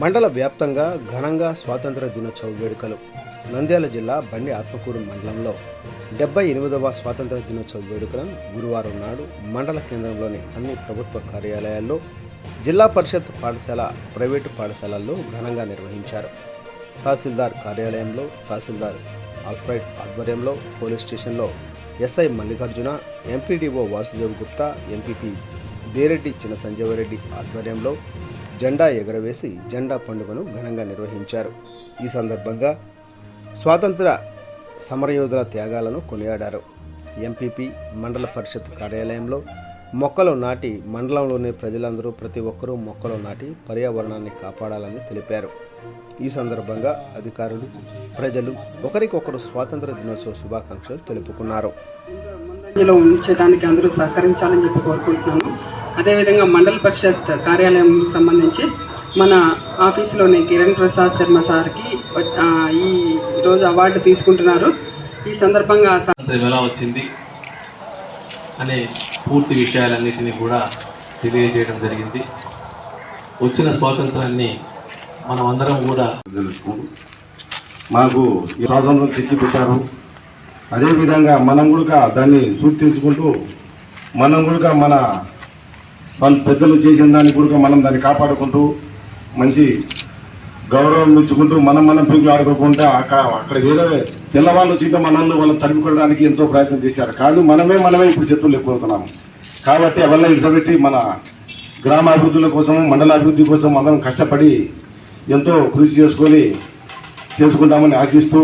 మండల వ్యాప్తంగా ఘనంగా స్వాతంత్ర దినోత్సవ వేడుకలు. నంద్యాల జిల్లా బండి ఆత్మకూరు మండలంలో డెబ్బై ఎనిమిదవ స్వాతంత్ర దినోత్సవ వేడుకలను గురువారం నాడు మండల కేంద్రంలోని అన్ని ప్రభుత్వ కార్యాలయాల్లో జిల్లా పరిషత్ పాఠశాల ప్రైవేటు పాఠశాలల్లో ఘనంగా నిర్వహించారు. తహసీల్దార్ కార్యాలయంలో తహసీల్దార్ ఆల్ఫ్రైడ్ ఆధ్వర్యంలో పోలీస్ స్టేషన్లో SI Mallikarjuna MPDO Vasudev Gupta MPP Dereddy Chinna Sanjeevareddy ఆధ్వర్యంలో జెండా ఎగరవేసి జెండా పండుగను ఘనంగా నిర్వహించారు. ఈ సందర్భంగా స్వాతంత్ర సమరయోధుల త్యాగాలను కొనియాడారు. ఎంపీపీ మండల పరిషత్ కార్యాలయంలో మొక్కలు నాటి మండలంలోని ప్రజలందరూ ప్రతి ఒక్కరూ మొక్కలు నాటి పర్యావరణాన్ని కాపాడాలని తెలిపారు. ఈ సందర్భంగా అధికారులు ప్రజలు ఒకరికొకరు స్వాతంత్ర దినోత్సవ శుభాకాంక్షలు తెలుపుకున్నారు. ఉంచడానికి అందరూ సహకరించాలని చెప్పి కోరుకుంటున్నాను అదేవిధంగా మండల పరిషత్ కార్యాలయం సంబంధించి మన ఆఫీసులోని కిరణ్ ప్రసాద్ శర్మ సార్కి ఈ రోజు అవార్డు తీసుకుంటున్నారు. ఈ సందర్భంగా ఎలా వచ్చింది అనే పూర్తి విషయాలన్నింటినీ కూడా తెలియజేయడం జరిగింది. వచ్చిన స్వాతంత్రాన్ని మనం అందరం కూడా తెలుసుకుంటూ మాకు ఈ స్వాతంత్రం తెచ్చి పెట్టారు అదేవిధంగా మనం కూడా దాన్ని సూచించుకుంటూ మనం కూడా మన వాళ్ళు పెద్దలు చేసిన దాన్ని కూడా మనం దాన్ని కాపాడుకుంటూ మంచి గౌరవం ఇచ్చుకుంటూ మనం మనం పిల్లలు ఆడుకోకుండా అక్కడ అక్కడ వేరే తెల్లవాళ్ళు వచ్చింటే మనల్ని వాళ్ళు తరుముకోవడానికి ఎంతో ప్రయత్నం చేశారు. కానీ మనమే మనమే ఇప్పుడు శత్రువులు ఎక్కువవుతున్నాము కాబట్టి ఎవరిని ఇడిసబెట్టి మన గ్రామాభివృద్ధుల కోసం మండలాభివృద్ధి కోసం అందరం కష్టపడి ఎంతో కృషి చేసుకొని చేసుకుంటామని ఆశిస్తూ